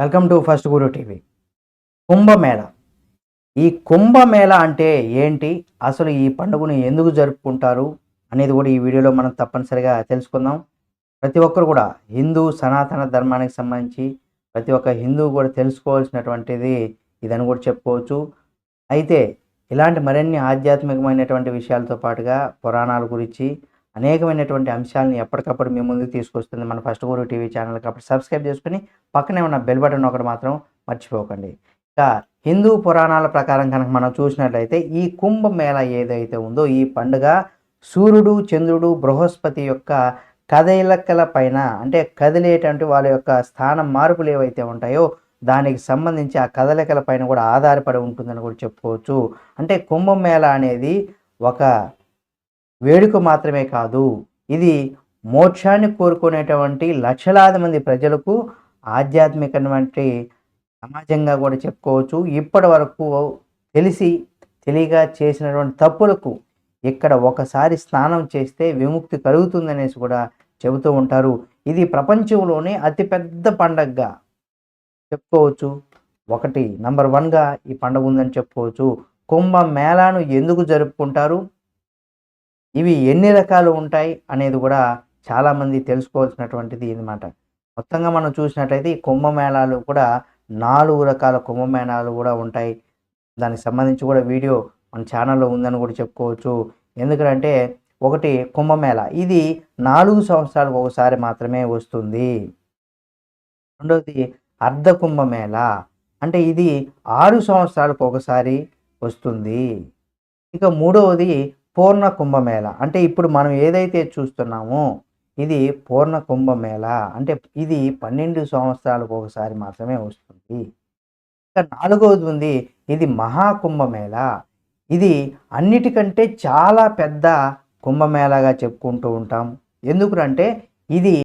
Welcome to first Guru TV. Kumbh Mela. ఈ కుంభమేళ అంటే ఏంటి? అసలు ఈ పండుగను ఎందుకు జరుపుకుంటారు? అనేది కూడా ఈ వీడియోలో మనం తప్పనిసరిగా తెలుసుకుందాం. ప్రతి ఒక్కరు కూడా హిందూ సనాతన ధర్మానికి సంబంధించి ప్రతి ఒక్క హిందూ కూడా తెలుసుకోవాల్సినటువంటిది ఇదని కూడా చెప్పుకోవచ్చు. అయితే ఇలాంటి మరిన్ని ఆధ్యాత్మికమైనటువంటి విషయాలతో పాటుగా పురాణాల గురించి అనేకమైనటువంటి అంశాలను ఎప్పటికప్పుడు మీ ముందుకు తీసుకొస్తుంది మన ఫస్ట్ గురు టీవీ ఛానల్ కాబట్టి సబ్స్క్రైబ్ చేసుకుని పక్కనే ఉన్న బెల్ బటన్ ఒకటి మాత్రం మర్చిపోకండి. ఇక హిందూ పురాణాల ప్రకారం కనుక మనం చూసినట్లయితే ఈ కుంభమేళ ఏదైతే ఉందో ఈ పండుగ సూర్యుడు చంద్రుడు బృహస్పతి యొక్క కదలికల పైన అంటే కదిలేటువంటి వాళ్ళ యొక్క స్థానం మార్పులు ఏవైతే ఉంటాయో దానికి సంబంధించి ఆ కదలికల పైన కూడా ఆధారపడి ఉంటుందని కూడా చెప్పుకోవచ్చు. అంటే కుంభమేళ అనేది ఒక వేడుక మాత్రమే కాదు ఇది మోక్షాన్ని కోరుకునేటువంటి లక్షలాది మంది ప్రజలకు ఆధ్యాత్మికటువంటి సమాజంగా కూడా చెప్పుకోవచ్చు. ఇప్పటి వరకు తెలిసి తెలియగా చేసినటువంటి తప్పులకు ఇక్కడ ఒకసారి స్నానం చేస్తే విముక్తి కలుగుతుందనేసి కూడా చెబుతూ ఉంటారు. ఇది ప్రపంచంలోనే అతిపెద్ద పండగగా చెప్పుకోవచ్చు. ఒకటి నంబర్ వన్గా ఈ పండుగ ఉందని చెప్పుకోవచ్చు. కుంభ మేళాను ఎందుకు జరుపుకుంటారు? ఇవి ఎన్ని రకాలు ఉంటాయి అనేది కూడా చాలామంది తెలుసుకోవాల్సినటువంటిది అనమాట మొత్తంగా మనం చూసినట్టయితే ఈ కుంభమేళాలు కూడా నాలుగు రకాల కుంభమేళాలు కూడా ఉంటాయి. దానికి సంబంధించి కూడా వీడియో మన ఛానల్లో ఉందని కూడా చెప్పుకోవచ్చు. ఎందుకంటే ఒకటి కుంభమేళ ఇది నాలుగు సంవత్సరాలకు ఒకసారి మాత్రమే వస్తుంది. రెండవది అర్ధ కుంభమేళ అంటే ఇది ఆరు సంవత్సరాలకు ఒకసారి వస్తుంది. ఇక మూడవది పూర్ణ కుంభమేళ. అంటే ఇప్పుడు మనం ఏదైతే చూస్తున్నామో ఇది పూర్ణ కుంభమేళ. అంటే ఇది పన్నెండు సంవత్సరాలకు ఒకసారి మాత్రమే వస్తుంది. ఇక నాలుగవది ఉంది ఇది మహాకుంభమేళ. ఇది అన్నిటికంటే చాలా పెద్ద కుంభమేళాగా చెప్పుకుంటూ ఉంటాం. ఎందుకంటే ఇది